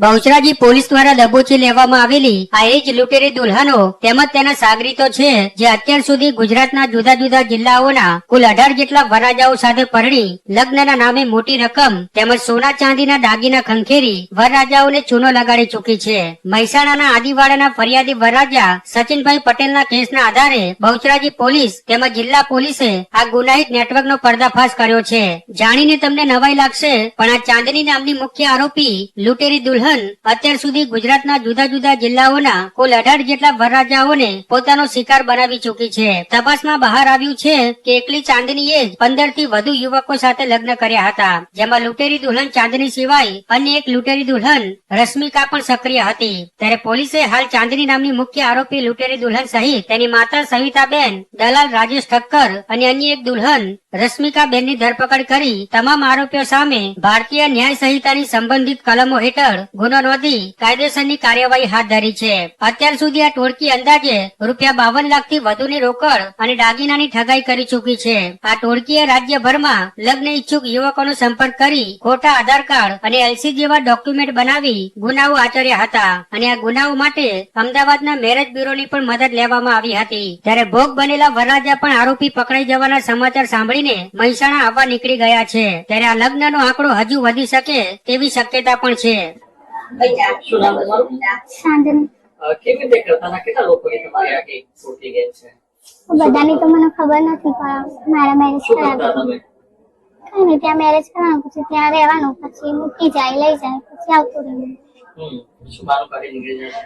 Bahucharaji police દ્વારા દબોચી લેવામાં આવેલી આ એ જ લૂંટેરી દુલ્હનો તેમજ તેના સાગરીતો છે, જે અત્યાર સુધી ગુજરાતના જુદા જુદા જિલ્લાઓના કુલ અઢાર જેટલા વરરાજાઓ સાથે પરણી લગ્નના નામે મોટી રકમ તેમજ સોના ચાંદીના દાગીના ખંખેરી વરરાજાઓને ચૂનો લગાડી ચૂકી છે. મહેસાણાના આદિવાડાના ફરિયાદી વરરાજા સચિનભાઈ પટેલના કેસના આધારે બહુચરાજી પોલીસ તેમજ જિલ્લા પોલીસે આ ગુનાહિત નેટવર્કનો પર્દાફાશ કર્યો છે. જાણીને તમને નવાઈ લાગશે, પણ આ ચાંદની નામની મુખ્ય આરોપી લૂંટેરી દુલ્હન અત્યાર સુધી ગુજરાતના જુદા જુદા જિલ્લાઓના કુલ અઢાર જેટલા વરરાજાઓને પોતાનો શિકાર બનાવી ચૂકી છે. તપાસમાં બહાર આવ્યું છે કે એકલી ચાંદનીએ જ પંદરથી વધુ યુવકો સાથે લગ્ન કર્યા હતા, જેમાં લૂંટેરી દુલ્હન ચાંદની સિવાય અન્ય એક લૂંટેરી દુલ્હન રશ્મિકા પણ સક્રિય હતી. ત્યારે પોલીસે હાલ ચાંદની નામની મુખ્ય આરોપી લૂંટેરી દુલ્હન સહિત તેની માતા સવિતાબેન, દલાલ રાજેશ ઠક્કર અને અન્ય એક દુલ્હન રશ્મિકા બેનની ધરપકડ કરી તમામ આરોપીઓ સામે ભારતીય ન્યાય સંહિતાની સંબંધિત કલમો હેઠળ ગુનો નોંધી કાયદેસરની કાર્યવાહી હાથ ધરી છે. અત્યાર સુધી આ ટોળકી અંદાજે રૂપિયા બાવન લાખથી વધુની રોકડ અને દાગીનાની ઠગાઈ કરી ચૂકી છે. આ ટોળકીએ રાજ્યભરમાં લગ્ન ઈચ્છુક યુવકોનો સંપર્ક કરી ખોટા આધાર કાર્ડ અને એલસી જેવા ડોક્યુમેન્ટ બનાવી ગુનાઓ આચર્યા હતા અને આ ગુનાઓ માટે અમદાવાદના મેરેજ બ્યુરોની પણ મદદ લેવામાં આવી હતી. ત્યારે ભોગ બનેલા વરરાજા પણ આરોપી પકડાઈ જવાના સમાચાર સાંભળીને મહેસાણા આવવા નીકળી ગયા છે. ત્યારે આ લગ્નનો આંકડો હજુ વધી શકે તેવી શક્યતા પણ છે. શું નામ તમારું સાંજની કેવી રીતે કરતા? હતા કેટલા લોકોએ તમારી આખી પૂર્તિ ગેમ છે? બધાની તો મને ખબર નથી પણ મારા મેરેજ કરાવ્યા કઈ નહીં ત્યાં મેરેજ કરવાનું પછી ત્યાં રહેવાનું પછી મૂકી જાય લઈ જાય પછી આવતું રહેવું હમ શું બાનું કાઢી નીકળી જાય.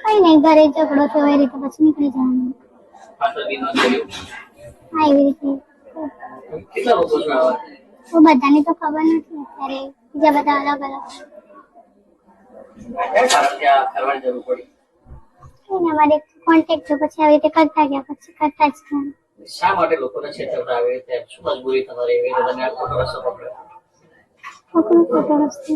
કઈ નહીં ઘરે ઝઘડો થયો એ રીતે પછી નીકળી જવાનું. હા એવી રીતે. બધાની તો ખબર નથી અત્યારે. બીજા બધા અલગ અલગ. કરવાની જરૂર પડી? અમારે કોન્ટેક્ટ જો પછી આવી રીતે કરતા ગયા પછી કરતા જ ગયા. શા માટે લોકોને છેતરતા આવી રીતે? શું મજબૂરી તમારી એવી? રીતે તમે ખોટો રસ્તો પકડ્યો? ખોટો રસ્તો.